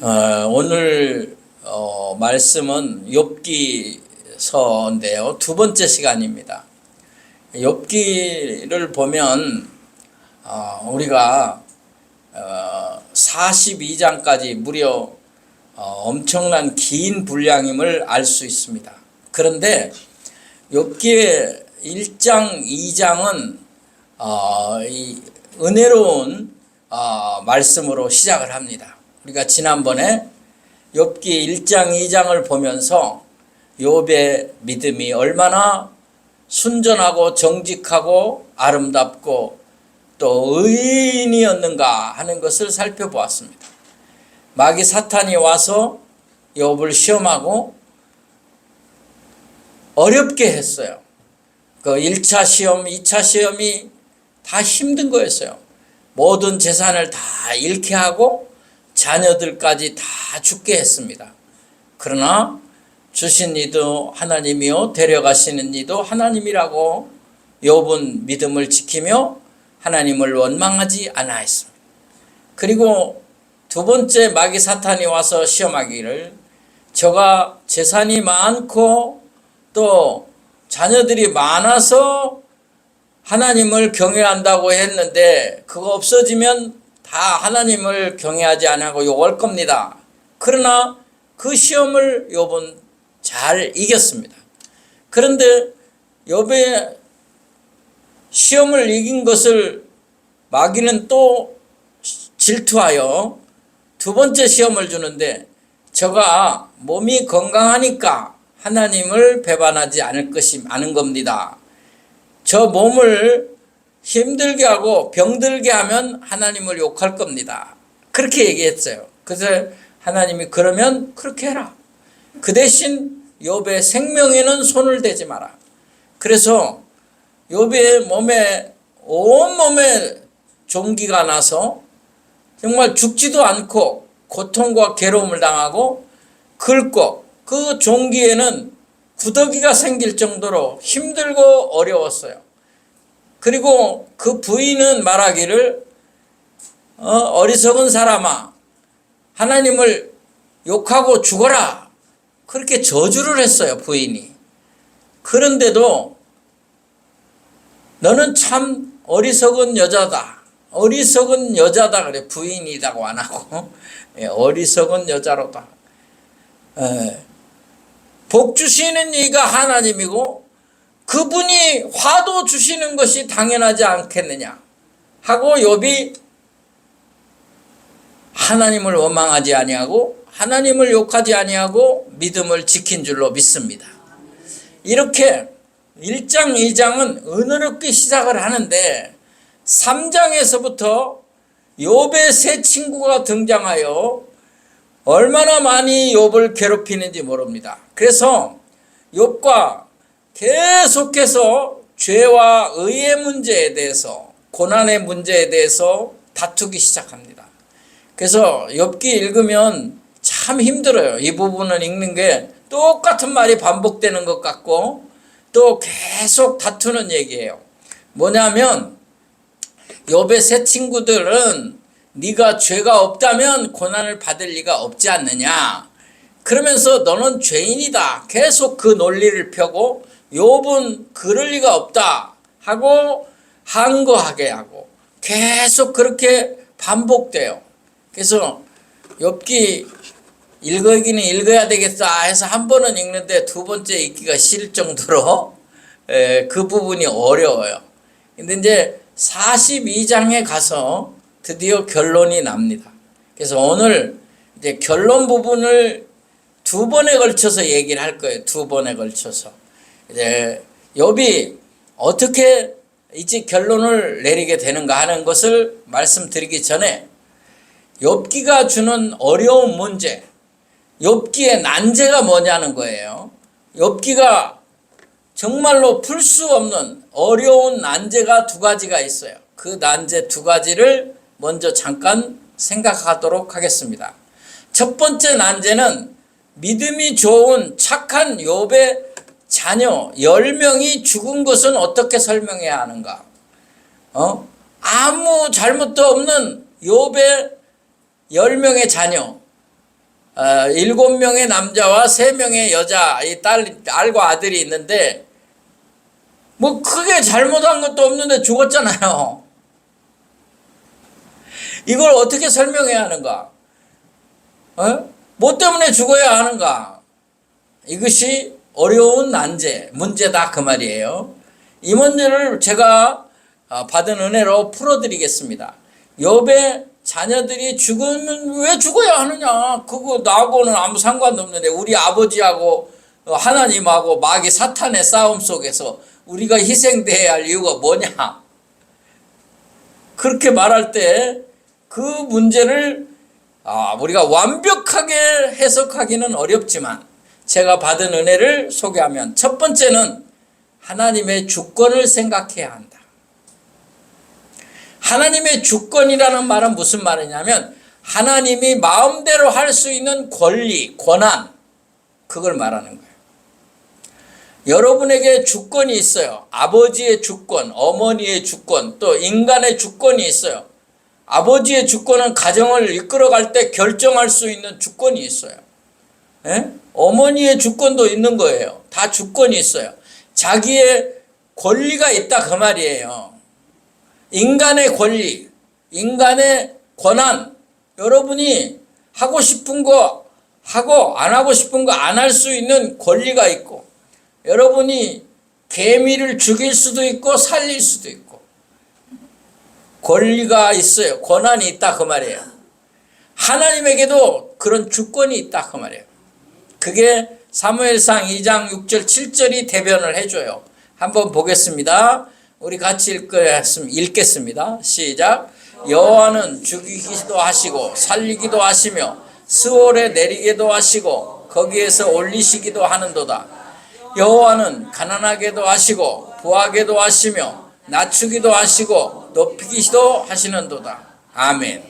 어, 오늘 어, 말씀은 욥기서인데요. 두 번째 시간입니다. 욥기를 보면 어, 우리가 어, 42장까지 무려 어, 엄청난 긴 분량임을 알 수 있습니다. 그런데 욥기의 1장, 2장은 어, 이 은혜로운 어, 말씀으로 시작을 합니다. 우리가 지난번에 욥기 1장, 2장을 보면서 욥의 믿음이 얼마나 순전하고 정직하고 아름답고 또 의인이었는가 하는 것을 살펴보았습니다. 마귀 사탄이 와서 욥을 시험하고 어렵게 했어요. 그 1차 시험, 2차 시험이 다 힘든 거였어요. 모든 재산을 다 잃게 하고 자녀들까지 다 죽게 했습니다. 그러나 주신 이도 하나님이요 데려가시는 이도 하나님이라고 욥은 믿음을 지키며 하나님을 원망하지 않아했습니다. 그리고 두 번째 마귀 사탄이 와서 시험하기를 저가 재산이 많고 또 자녀들이 많아서 하나님을 경외한다고 했는데 그거 없어지면 다 하나님을 경외하지 않고 욕할 겁니다. 그러나 그 시험을 욥은 잘 이겼습니다. 그런데 욥의 시험을 이긴 것을 마귀는 또 질투하여 두 번째 시험을 주는데 저가 몸이 건강하니까 하나님을 배반하지 않을 것이 많은 겁니다. 저 몸을 힘들게 하고 병들게 하면 하나님을 욕할 겁니다. 그렇게 얘기했어요. 그래서 하나님이 그러면 그렇게 해라. 그 대신 욥의 생명에는 손을 대지 마라. 그래서 욥의 몸에 온 몸에 종기가 나서 정말 죽지도 않고 고통과 괴로움을 당하고 긁고 그 종기에는 구더기가 생길 정도로 힘들고 어려웠어요. 그리고 그 부인은 말하기를 어, 리석은 사람아 하나님을 욕하고 죽어라. 그렇게 저주를 했어요 부인이. 그런데도 너는 참 어리석은 여자다. 어리석은 여자다 그래 부인이라고 안 하고. 예, 어리석은 여자로다. 예. 복 주시는 이가 하나님이고 그분이 화도 주시는 것이 당연하지 않겠느냐 하고 욥이 하나님을 원망하지 아니하고 하나님을 욕하지 아니하고 믿음을 지킨 줄로 믿습니다. 이렇게 1장, 2장은 은혜롭게 시작을 하는데 3장에서부터 욥의 새 친구가 등장하여 얼마나 많이 욥을 괴롭히는지 모릅니다. 그래서 욥과 계속해서 죄와 의의 문제에 대해서 고난의 문제에 대해서 다투기 시작합니다. 그래서 엽기 읽으면 참 힘들어요. 이 부분을 읽는 게 똑같은 말이 반복되는 것 같고 또 계속 다투는 얘기예요. 뭐냐면 욥의 새 친구들은 네가 죄가 없다면 고난을 받을 리가 없지 않느냐. 그러면서 너는 죄인이다. 계속 그 논리를 펴고 욥은 그럴 리가 없다 하고 항거하게 하고 계속 그렇게 반복돼요. 그래서 엽기 읽어기는 읽어야 되겠다 해서 한 번은 읽는데 두 번째 읽기가 싫을 정도로 그 부분이 어려워요. 근데 이제 42장에 가서 드디어 결론이 납니다. 그래서 오늘 이제 결론 부분을 두 번에 걸쳐서 얘기를 할 거예요. 두 번에 걸쳐서. 이제 욥이 어떻게 이제 결론을 내리게 되는가 하는 것을 말씀드리기 전에 욥기가 주는 어려운 문제, 욥기의 난제가 뭐냐는 거예요. 욥기가 정말로 풀 수 없는 어려운 난제가 두 가지가 있어요. 그 난제 두 가지를 먼저 잠깐 생각하도록 하겠습니다. 첫 번째 난제는 믿음이 좋은 착한 욥의 자녀 10명이 죽은 것은 어떻게 설명해야 하는가? 어? 아무 잘못도 없는 욥의 10명의 자녀 어, 일곱 명의 남자와 세 명의 여자 이 딸 딸과 아들이 있는데 뭐 크게 잘못한 것도 없는데 죽었잖아요. 이걸 어떻게 설명해야 하는가? 어? 뭐 때문에 죽어야 하는가? 이것이 어려운 난제, 문제다 그 말이에요. 이 문제를 제가 어, 받은 은혜로 풀어드리겠습니다. 욥의 자녀들이 죽으면 왜 죽어야 하느냐? 그거 나하고는 아무 상관도 없는데 우리 아버지하고 어, 하나님하고 마귀 사탄의 싸움 속에서 우리가 희생돼야 할 이유가 뭐냐? 그렇게 말할 때 그 문제를 아, 우리가 완벽하게 해석하기는 어렵지만 제가 받은 은혜를 소개하면 첫 번째는 하나님의 주권을 생각해야 한다. 하나님의 주권이라는 말은 무슨 말이냐면 하나님이 마음대로 할 수 있는 권리, 권한 그걸 말하는 거예요. 여러분에게 주권이 있어요. 아버지의 주권, 어머니의 주권, 또 인간의 주권이 있어요. 아버지의 주권은 가정을 이끌어갈 때 결정할 수 있는 주권이 있어요. 예? 어머니의 주권도 있는 거예요. 다 주권이 있어요. 자기의 권리가 있다 그 말이에요. 인간의 권리, 인간의 권한, 여러분이 하고 싶은 거 하고 안 하고 싶은 거 안 할 수 있는 권리가 있고, 여러분이 개미를 죽일 수도 있고 살릴 수도 있고, 권리가 있어요. 권한이 있다 그 말이에요. 하나님에게도 그런 주권이 있다 그 말이에요. 그게 사무엘상 2장 6절 7절이 대변을 해줘요. 한번 보겠습니다. 우리 같이 읽겠습니다. 시작. 여호와는 죽이기도 하시고 살리기도 하시며 스월에 내리기도 하시고 거기에서 올리시기도 하는도다. 여호와는 가난하게도 하시고 부하게도 하시며 낮추기도 하시고 높이기도 하시는도다. 아멘.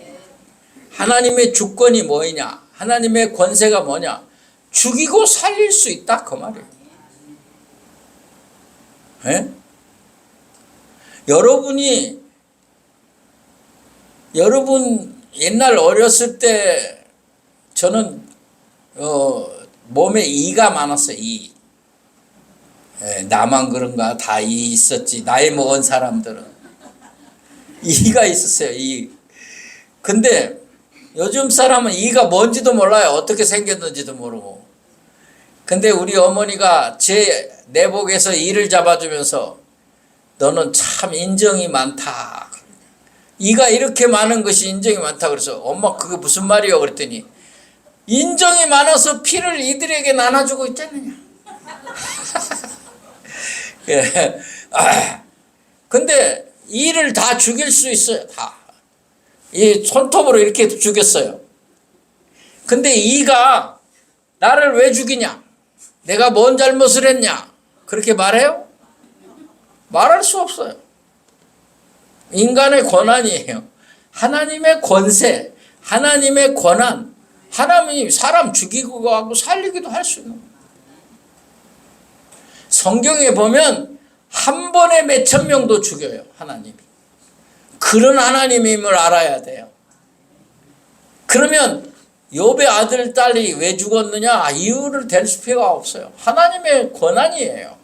하나님의 주권이 뭐냐? 하나님의 권세가 뭐냐? 죽이고 살릴 수 있다 그 말이에요. 예? 여러분이 여러분 옛날 어렸을 때 저는 어, 몸에 이가 많았어요. 이. 예, 나만 그런가 다 이 있었지. 나이 먹은 사람들은 이가 있었어요. 이. 근데 요즘 사람은 이가 뭔지도 몰라요. 어떻게 생겼는지도 모르고. 근데 우리 어머니가 제 내복에서 이를 잡아주면서 너는 참 인정이 많다. 이가 이렇게 많은 것이 인정이 많다. 그래서 엄마 그게 무슨 말이요? 그랬더니 인정이 많아서 피를 이들에게 나눠주고 있잖느냐. 예. 아, 근데 이를 다 죽일 수 있어요. 다. 이 손톱으로 이렇게 죽였어요. 근데 이가 나를 왜 죽이냐? 내가 뭔 잘못을 했냐? 그렇게 말해요? 말할 수 없어요. 인간의 권한이에요. 하나님의 권세, 하나님의 권한, 하나님이 사람 죽이고 하고 살리기도 할 수 있는. 성경에 보면 한 번에 몇 천 명도 죽여요, 하나님이. 그런 하나님임을 알아야 돼요. 그러면 욥의 아들 딸이 왜 죽었느냐 이유를 댈 필요가 없어요. 하나님의 권한이에요.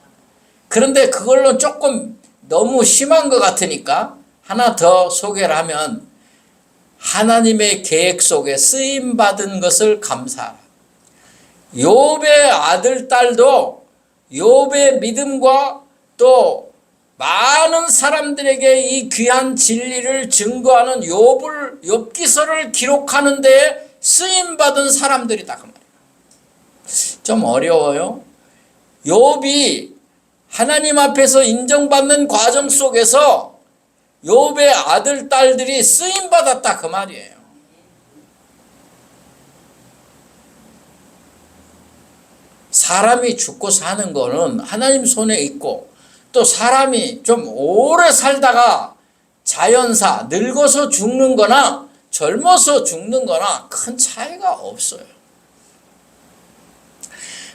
그런데 그걸로 조금 너무 심한 것 같으니까 하나 더 소개를 하면 하나님의 계획 속에 쓰임 받은 것을 감사하라. 욥의 아들 딸도 욥의 믿음과 또 많은 사람들에게 이 귀한 진리를 증거하는 욥을 욥기서를 기록하는 데 쓰임 받은 사람들이다 그 말이에요. 좀 어려워요. 욥이 하나님 앞에서 인정받는 과정 속에서 욥의 아들 딸들이 쓰임 받았다 그 말이에요. 사람이 죽고 사는 거는 하나님 손에 있고 또 사람이 좀 오래 살다가 자연사 늙어서 죽는 거나 젊어서 죽는 거나 큰 차이가 없어요.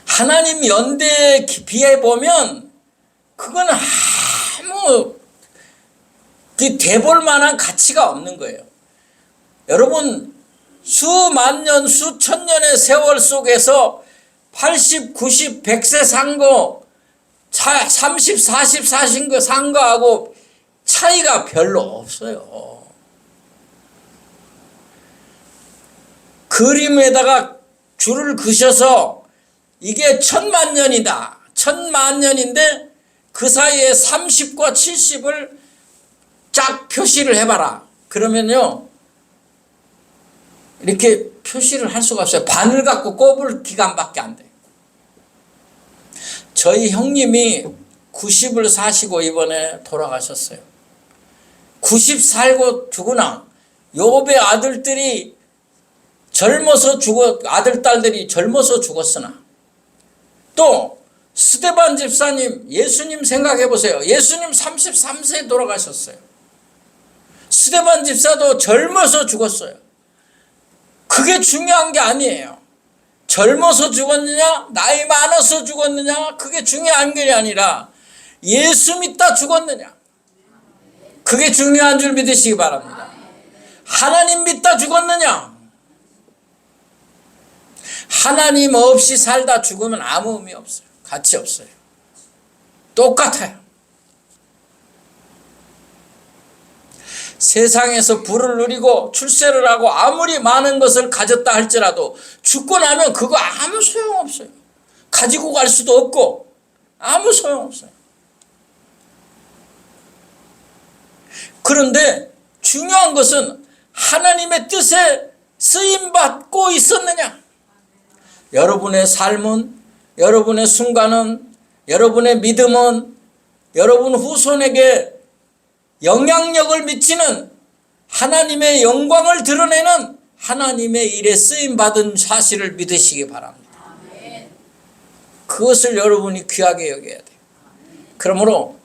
하나님 연대에 비해 보면 그건 아무 그 대볼 만한 가치가 없는 거예요. 여러분 수만 년, 수천 년의 세월 속에서 80, 90, 100세 산 거, 차 30, 40 사신 거산 거하고 차이가 별로 없어요. 그림에다가 줄을 그셔서 이게 천만 년이다. 천만 년인데 그 사이에 30과 70을 쫙 표시를 해봐라. 그러면요. 이렇게 표시를 할 수가 없어요. 바늘 갖고 꼽을 기간밖에 안 돼. 저희 형님이 90을 사시고 이번에 돌아가셨어요. 90 살고 죽으나 요배 아들들이 젊어서 죽어 아들 딸들이 젊어서 죽었으나 또 스테반 집사님 예수님 생각해 보세요. 예수님 33세에 돌아가셨어요. 스테반 집사도 젊어서 죽었어요. 그게 중요한 게 아니에요. 젊어서 죽었느냐, 나이 많아서 죽었느냐, 그게 중요한 게 아니라 예수 믿다 죽었느냐. 그게 중요한 줄 믿으시기 바랍니다. 하나님 믿다 죽었느냐? 하나님 없이 살다 죽으면 아무 의미 없어요. 가치 없어요. 똑같아요. 세상에서 부를 누리고 출세를 하고 아무리 많은 것을 가졌다 할지라도 죽고 나면 그거 아무 소용없어요. 가지고 갈 수도 없고 아무 소용없어요. 그런데 중요한 것은 하나님의 뜻에 쓰임 받고 있었느냐? 여러분의 삶은 여러분의 순간은 여러분의 믿음은 여러분 후손에게 영향력을 미치는 하나님의 영광을 드러내는 하나님의 일에 쓰임 받은 사실을 믿으시기 바랍니다. 그것을 여러분이 귀하게 여겨야 돼요. 그러므로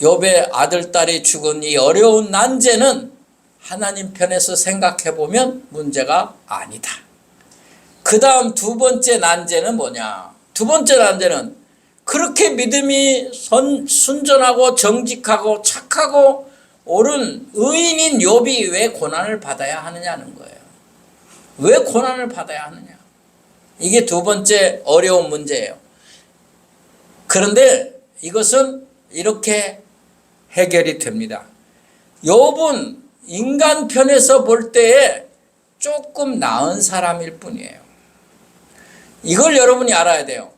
욥의 아들 딸이 죽은 이 어려운 난제는 하나님 편에서 생각해 보면 문제가 아니다. 그 다음 두 번째 난제는 뭐냐? 두 번째 난제는 그렇게 믿음이 선, 순전하고 정직하고 착하고 옳은 의인인 욥이 왜 고난을 받아야 하느냐는 거예요. 왜 고난을 받아야 하느냐? 이게 두 번째 어려운 문제예요. 그런데 이것은 이렇게 해결이 됩니다. 욥은 인간 편에서 볼 때에 조금 나은 사람일 뿐이에요. 이걸 여러분이 알아야 돼요.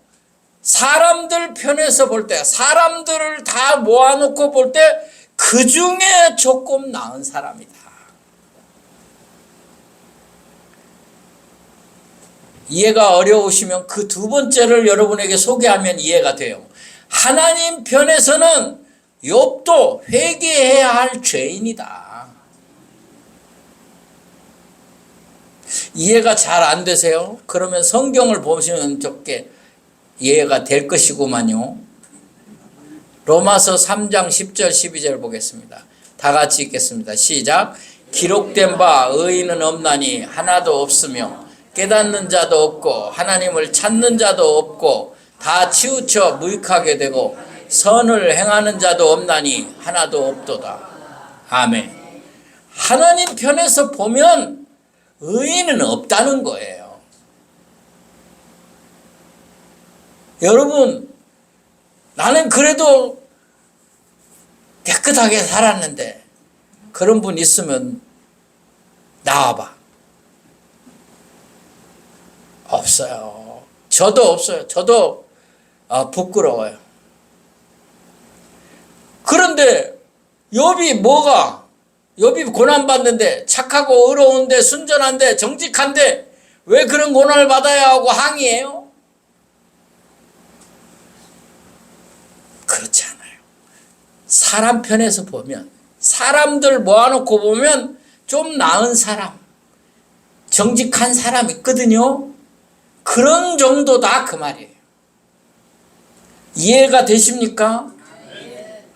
사람들 편에서 볼 때, 사람들을 다 모아놓고 볼 때, 그 중에 조금 나은 사람이다. 이해가 어려우시면 그 두 번째를 여러분에게 소개하면 이해가 돼요. 하나님 편에서는 욥도 회개해야 할 죄인이다. 이해가 잘 안 되세요? 그러면 성경을 보시면 좋게 이해가 될 것이구만요. 로마서 3장 10절 12절 보겠습니다. 다 같이 읽겠습니다. 시작. 기록된 바 의인은 없나니 하나도 없으며 깨닫는 자도 없고 하나님을 찾는 자도 없고 다 치우쳐 무익하게 되고 선을 행하는 자도 없나니 하나도 없도다. 아멘. 하나님 편에서 보면 의인은 없다는 거예요. 여러분, 나는 그래도 깨끗하게 살았는데 그런 분 있으면 나와봐. 없어요. 저도 없어요. 저도 어, 부끄러워요. 그런데 욥이 뭐가 욥이 고난 받는데 착하고 의로운데 순전한데 정직한데 왜 그런 고난을 받아야 하고 항의해요? 그렇지 않아요. 사람 편에서 보면 사람들 모아놓고 보면 좀 나은 사람 정직한 사람 있거든요. 그런 정도다 그 말이에요. 이해가 되십니까?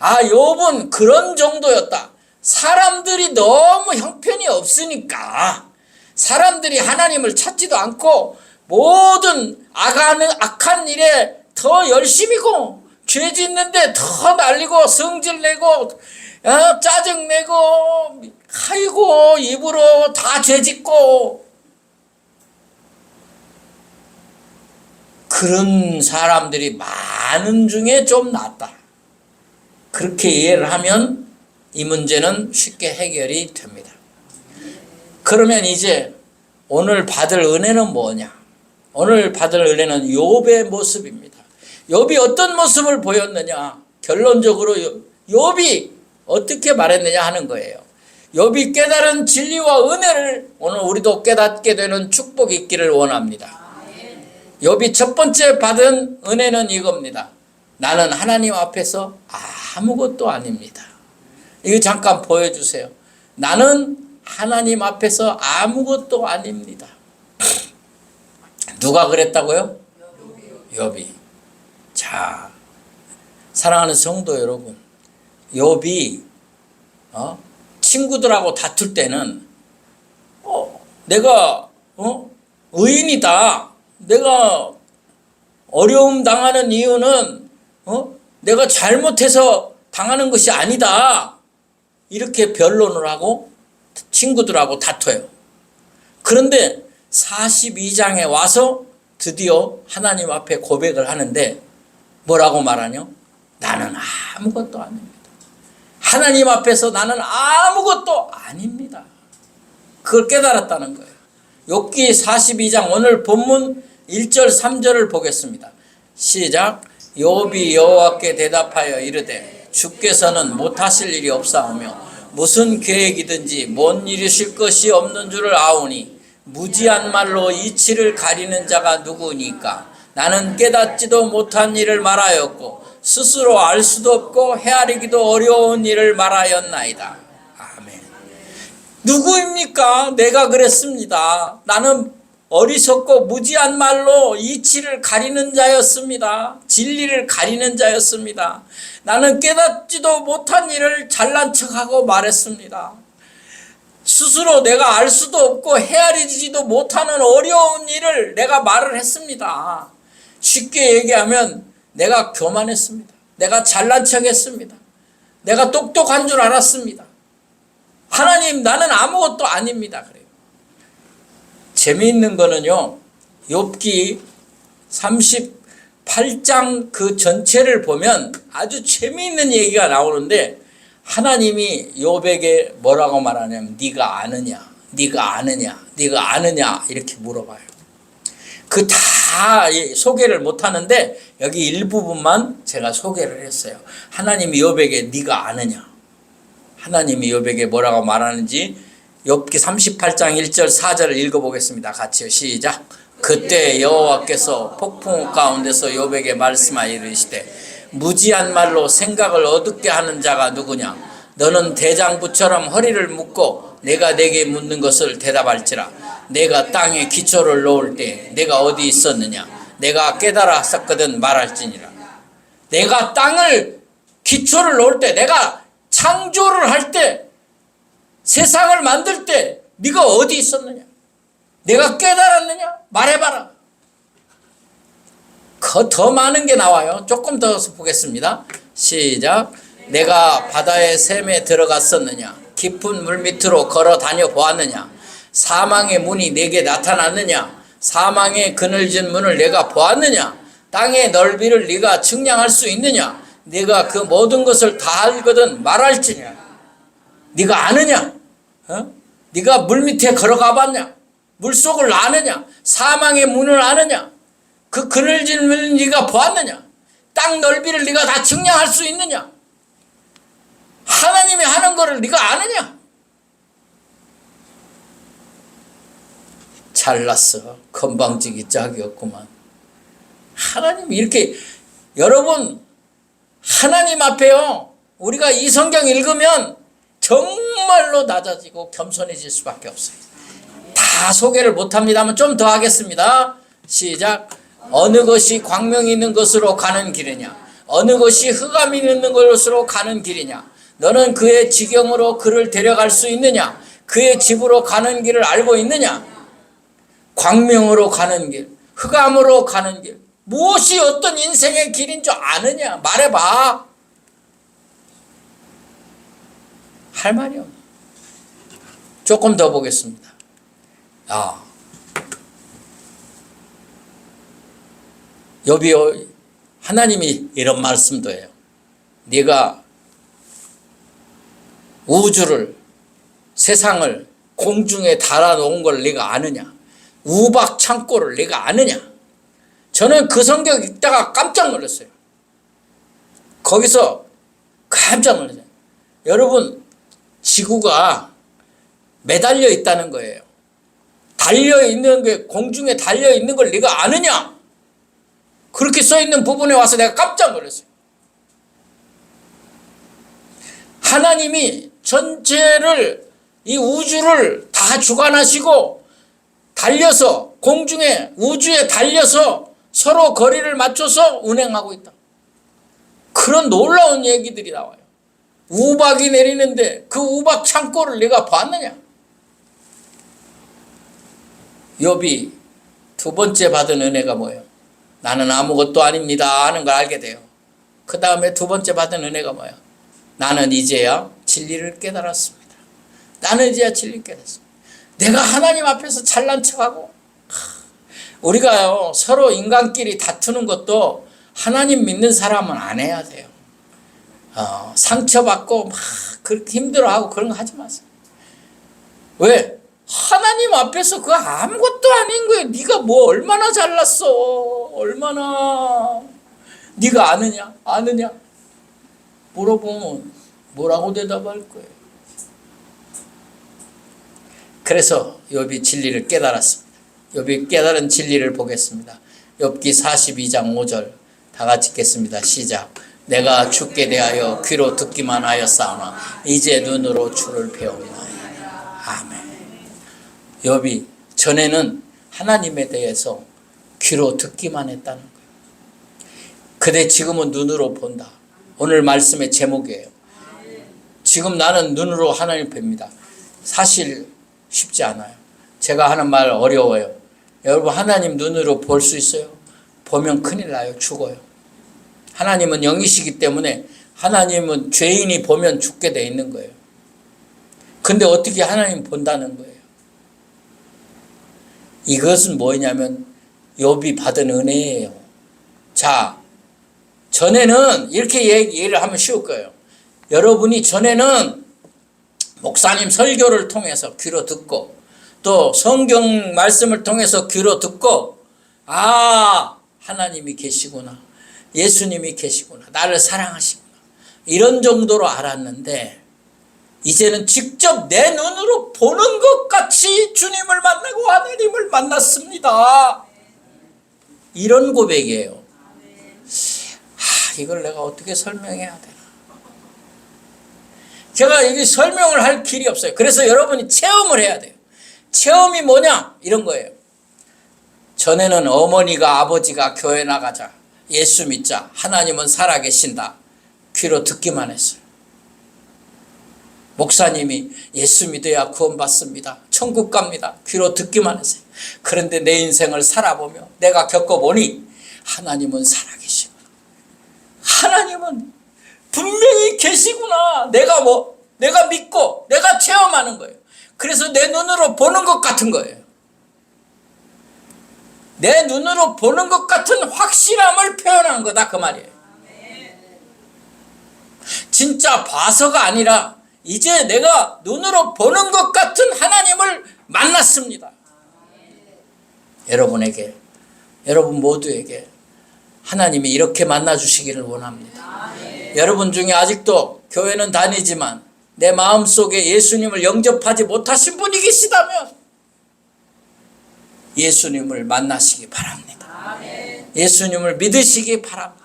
아, 욥은 그런 정도였다. 사람들이 너무 형편이 없으니까 사람들이 하나님을 찾지도 않고 모든 악한, 악한 일에 더 열심이고 죄 짓는데 더 날리고 성질 내고 어, 짜증 내고 아이고 입으로 다 죄 짓고 그런 사람들이 많은 중에 좀 낫다. 그렇게 이해를 하면 이 문제는 쉽게 해결이 됩니다. 그러면 이제 오늘 받을 은혜는 뭐냐? 오늘 받을 은혜는 욥의 모습입니다. 욥이 어떤 모습을 보였느냐? 결론적으로 욥- 욥이 어떻게 말했느냐 하는 거예요. 욥이 깨달은 진리와 은혜를 오늘 우리도 깨닫게 되는 축복이 있기를 원합니다. 욥이 첫 번째 받은 은혜는 이겁니다. 나는 하나님 앞에서 아무것도 아닙니다. 이거 잠깐 보여주세요. 나는 하나님 앞에서 아무것도 아닙니다. 누가 그랬다고요? 욥이. 자, 사랑하는 성도 여러분, 욥이 어? 친구들하고 다툴 때는 어, 내가 어? 의인이다. 내가 어려움 당하는 이유는 어? 내가 잘못해서 당하는 것이 아니다. 이렇게 변론을 하고 친구들하고 다퉈요. 그런데 42장에 와서 드디어 하나님 앞에 고백을 하는데 뭐라고 말하냐? 나는 아무것도 아닙니다. 하나님 앞에서 나는 아무것도 아닙니다. 그걸 깨달았다는 거예요. 욥기 42장 오늘 본문 1절 3절을 보겠습니다. 시작. 욥이 여호와께 대답하여 이르되 주께서는 못하실 일이 없사오며 무슨 계획이든지 뭔 일이실 것이 없는 줄을 아오니 무지한 말로 이치를 가리는 자가 누구니까 나는 깨닫지도 못한 일을 말하였고 스스로 알 수도 없고 헤아리기도 어려운 일을 말하였나이다. 아멘. 누구입니까? 내가 그랬습니다. 나는 어리석고 무지한 말로 이치를 가리는 자였습니다. 진리를 가리는 자였습니다. 나는 깨닫지도 못한 일을 잘난 척하고 말했습니다. 스스로 내가 알 수도 없고 헤아리지도 못하는 어려운 일을 내가 말을 했습니다. 쉽게 얘기하면 내가 교만했습니다. 내가 잘난 척했습니다. 내가 똑똑한 줄 알았습니다. 하나님 나는 아무것도 아닙니다. 그래요. 재미있는 거는요. 욥기 38장 그 전체를 보면 아주 재미있는 얘기가 나오는데 하나님이 욥에게 뭐라고 말하냐면 네가 아느냐? 네가 아느냐? 네가 아느냐? 이렇게 물어봐요. 그 다 소개를 못 하는데 여기 일부분만 제가 소개를 했어요. 하나님이 욥에게 네가 아느냐? 하나님이 욥에게 뭐라고 말하는지 욥기 38장 1절 4절을 읽어보겠습니다. 같이요. 시작. 그때 여호와께서 폭풍 가운데서 욥에게 말씀하여 이르시되 무지한 말로 생각을 어둡게 하는 자가 누구냐? 너는 대장부처럼 허리를 묶고 내가 내게 묻는 것을 대답할지라. 내가 땅에 기초를 놓을 때 내가 어디 있었느냐? 내가 깨달았었거든 말할지니라. 내가 땅을 기초를 놓을 때 내가 창조를 할 때 세상을 만들 때 네가 어디 있었느냐? 내가 깨달았느냐? 말해봐라. 그더 많은 게 나와요. 조금 더 보겠습니다. 시작. 내가 바다의 샘에 들어갔었느냐? 깊은 물 밑으로 걸어 다녀 보았느냐? 사망의 문이 내게 나타났느냐? 사망의 그늘진 문을 내가 보았느냐? 땅의 넓이를 네가 측량할 수 있느냐? 네가 그 모든 것을 다 알거든 말할지냐? 네가 아느냐? 어? 네가 물 밑에 걸어가 봤냐? 물 속을 아느냐? 사망의 문을 아느냐? 그 그늘진 문을 네가 보았느냐? 땅 넓이를 네가 다 측량할 수 있느냐? 하나님이 하는 거를 네가 아느냐? 잘났어. 건방지기 짝이 없구만. 하나님 이렇게 여러분 하나님 앞에요. 우리가 이 성경 읽으면 정말로 낮아지고 겸손해질 수밖에 없어요. 다 소개를 못합니다만 좀 더 하겠습니다. 시작. 어느 것이 광명이 있는 것으로 가는 길이냐? 어느 것이 흑암이 있는 것으로 가는 길이냐? 너는 그의 지경으로 그를 데려갈 수 있느냐? 그의 집으로 가는 길을 알고 있느냐? 광명으로 가는 길, 흑암으로 가는 길, 무엇이 어떤 인생의 길인 줄 아느냐? 말해봐. 할 말이 없네. 조금 더 보겠습니다. 아. 여비 하나님이 이런 말씀도 해요. 네가 우주를 세상을 공중에 달아놓은 걸 네가 아느냐? 우박 창고를 네가 아느냐? 저는 그 성경 읽다가 깜짝 놀랐어요. 거기서 깜짝 놀랐어요. 여러분 지구가 매달려 있다는 거예요. 달려 있는 게 공중에 달려 있는 걸 네가 아느냐? 그렇게 써 있는 부분에 와서 내가 깜짝 놀랐어요. 하나님이 전체를 이 우주를 다 주관하시고 달려서 공중에 우주에 달려서 서로 거리를 맞춰서 운행하고 있다. 그런 놀라운 얘기들이 나와요. 우박이 내리는데 그 우박 창고를 내가 봤느냐? 욥이 두 번째 받은 은혜가 뭐예요? 나는 아무것도 아닙니다 하는 걸 알게 돼요. 그 다음에 두 번째 받은 은혜가 뭐야? 나는 이제야 진리를 깨달았습니다. 나는 이제야 진리를 깨달았습니다. 내가 하나님 앞에서 잘난 척하고 우리가요 서로 인간끼리 다투는 것도 하나님 믿는 사람은 안 해야 돼요. 어, 상처받고 막 그렇게 힘들어하고 그런 거 하지 마세요. 왜? 하나님 앞에서 그 아무것도 아닌 거예요. 네가 뭐 얼마나 잘났어. 얼마나 네가 아느냐? 아느냐? 물어보면 뭐라고 대답할 거예요. 그래서 욥이 진리를 깨달았습니다. 욥이 깨달은 진리를 보겠습니다. 욥기 42장 5절 다 같이 읽겠습니다. 시작. 내가 죽게 대하여 귀로 듣기만 하였사오나 이제 눈으로 주를 배우나이다. 아멘. 욥이 전에는 하나님에 대해서 귀로 듣기만 했다는 거예요. 근데 지금은 눈으로 본다. 오늘 말씀의 제목이에요. 지금 나는 눈으로 하나님 뵙니다. 사실 쉽지 않아요. 제가 하는 말 어려워요. 여러분 하나님 눈으로 볼 수 있어요? 보면 큰일 나요. 죽어요. 하나님은 영이시기 때문에 하나님은 죄인이 보면 죽게 돼 있는 거예요. 근데 어떻게 하나님 본다는 거예요? 이것은 뭐냐면 욥이 받은 은혜예요. 자, 전에는 이렇게 얘기를 하면 쉬울 거예요. 여러분이 전에는 목사님 설교를 통해서 귀로 듣고 또 성경 말씀을 통해서 귀로 듣고 아 하나님이 계시구나 예수님이 계시구나 나를 사랑하시구나 이런 정도로 알았는데 이제는 직접 내 눈으로 보는 것 같이 주님을 만나고 하나님을 만났습니다. 이런 고백이에요. 아, 이걸 내가 어떻게 설명해야 되나? 제가 이게 설명을 할 길이 없어요. 그래서 여러분이 체험을 해야 돼요. 체험이 뭐냐? 이런 거예요. 전에는 어머니가 아버지가 교회 나가자. 예수 믿자. 하나님은 살아계신다. 귀로 듣기만 했어요. 목사님이 예수 믿어야 구원받습니다. 천국 갑니다. 귀로 듣기만 했어요. 그런데 내 인생을 살아보며 내가 겪어보니 하나님은 살아계시구나. 하나님은 분명히 계시구나. 내가 뭐, 내가 믿고, 내가 체험하는 거예요. 그래서 내 눈으로 보는 것 같은 거예요. 내 눈으로 보는 것 같은 확실함을 표현하는 거다. 그 말이에요. 진짜 봐서가 아니라 이제 내가 눈으로 보는 것 같은 하나님을 만났습니다. 여러분에게, 여러분 모두에게 하나님이 이렇게 만나주시기를 원합니다. 여러분 중에 아직도 교회는 다니지만 내 마음 속에 예수님을 영접하지 못하신 분이 계시다면 예수님을 만나시기 바랍니다. 예수님을 믿으시기 바랍니다.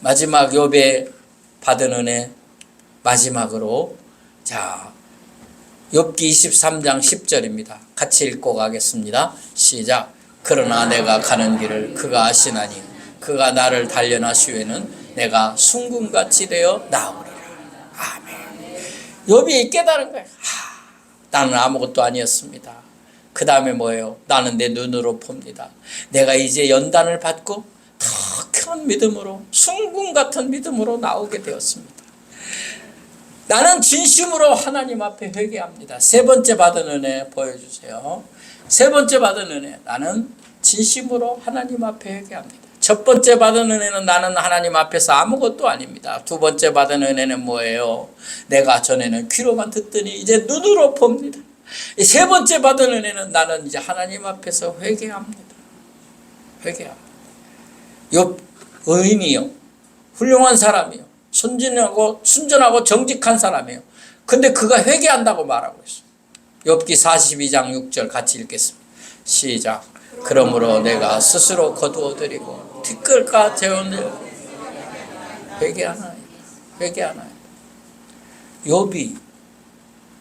마지막 욥의 받은 은혜 마지막으로 자 욥기 23장 10절입니다. 같이 읽고 가겠습니다. 시작. 그러나 내가 가는 길을 그가 아시나니 그가 나를 단련하시에는 내가 순금같이 되어 나오리라. 아멘. 욥이 깨달은 거예요. 하, 나는 아무것도 아니었습니다. 그 다음에 뭐예요? 나는 내 눈으로 봅니다. 내가 이제 연단을 받고 더 큰 믿음으로 순금 같은 믿음으로 나오게 되었습니다. 나는 진심으로 하나님 앞에 회개합니다. 세 번째 받은 은혜 보여주세요. 세 번째 받은 은혜. 나는 진심으로 하나님 앞에 회개합니다. 첫 번째 받은 은혜는 나는 하나님 앞에서 아무것도 아닙니다. 두 번째 받은 은혜는 뭐예요? 내가 전에는 귀로만 듣더니 이제 눈으로 봅니다. 이세 번째 받은 은혜는 나는 이제 하나님 앞에서 회개합니다. 회개합니다. 욥 의인이요. 훌륭한 사람이요. 순진하고 순전하고 정직한 사람이에요. 근데 그가 회개한다고 말하고 있어요. 욥기 42장 6절 같이 읽겠습니다. 시작. 그러므로 내가 스스로 거두어 드리고 티끌과 재원을 회개하나이다. 회개하나이다. 욥이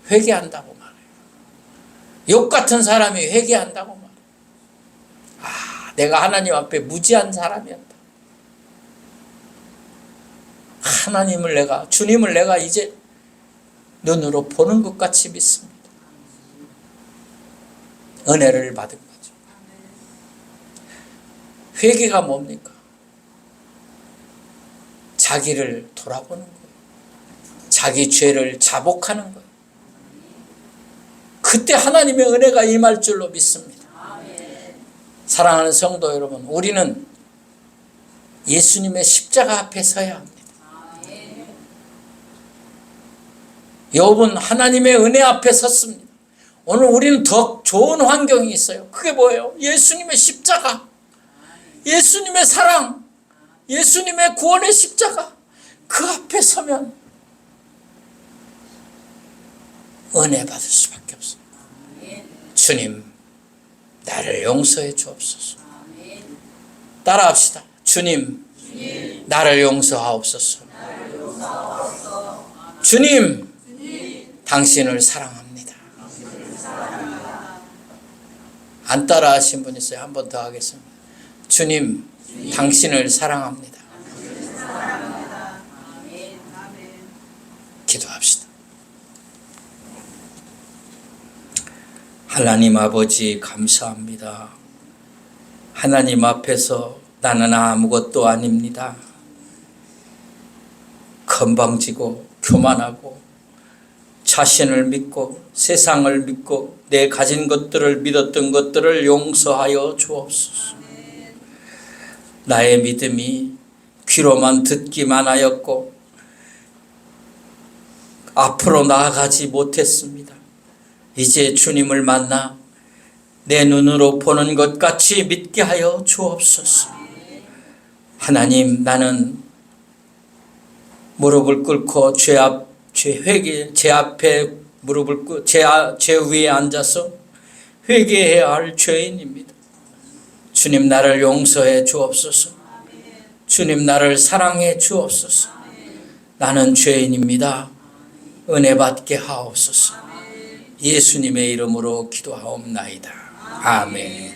회개한다고 말해요. 욥 같은 사람이 회개한다고 말해요. 아, 내가 하나님 앞에 무지한 사람이었다. 하나님을 내가 주님을 내가 이제 눈으로 보는 것 같이 믿습니다. 은혜를 받은. 회개가 뭡니까? 자기를 돌아보는 거예요. 자기 죄를 자복하는 거예요. 그때 하나님의 은혜가 임할 줄로 믿습니다. 사랑하는 성도 여러분, 우리는 예수님의 십자가 앞에 서야 합니다. 욥은 하나님의 은혜 앞에 섰습니다. 오늘 우리는 더 좋은 환경이 있어요. 그게 뭐예요? 예수님의 십자가, 예수님의 사랑, 예수님의 구원의 십자가. 그 앞에 서면 은혜 받을 수밖에 없어요. 주님, 나를 용서해 주옵소서. 따라합시다. 주님, 나를 용서하옵소서. 주님, 당신을 사랑합니다. 안 따라하신 분 있어요? 한 번 더 하겠습니다. 주님, 당신을 사랑합니다. 기도합시다. 하나님 아버지 감사합니다. 하나님 앞에서 나는 아무것도 아닙니다. 건방지고 교만하고 자신을 믿고 세상을 믿고 내 가진 것들을 믿었던 것들을 용서하여 주옵소서. 나의 믿음이 귀로만 듣기만 하였고 앞으로 나아가지 못했습니다. 이제 주님을 만나 내 눈으로 보는 것 같이 믿게 하여 주옵소서. 하나님, 나는 무릎을 꿇고 죄 앞, 죄 회개, 제 앞에 무릎을 꿇, 제, 아- 제 위에 앉아서 회개해야 할 죄인입니다. 주님 나를 용서해 주옵소서. 주님 나를 사랑해 주옵소서. 나는 죄인입니다. 은혜 받게 하옵소서. 예수님의 이름으로 기도하옵나이다. 아멘.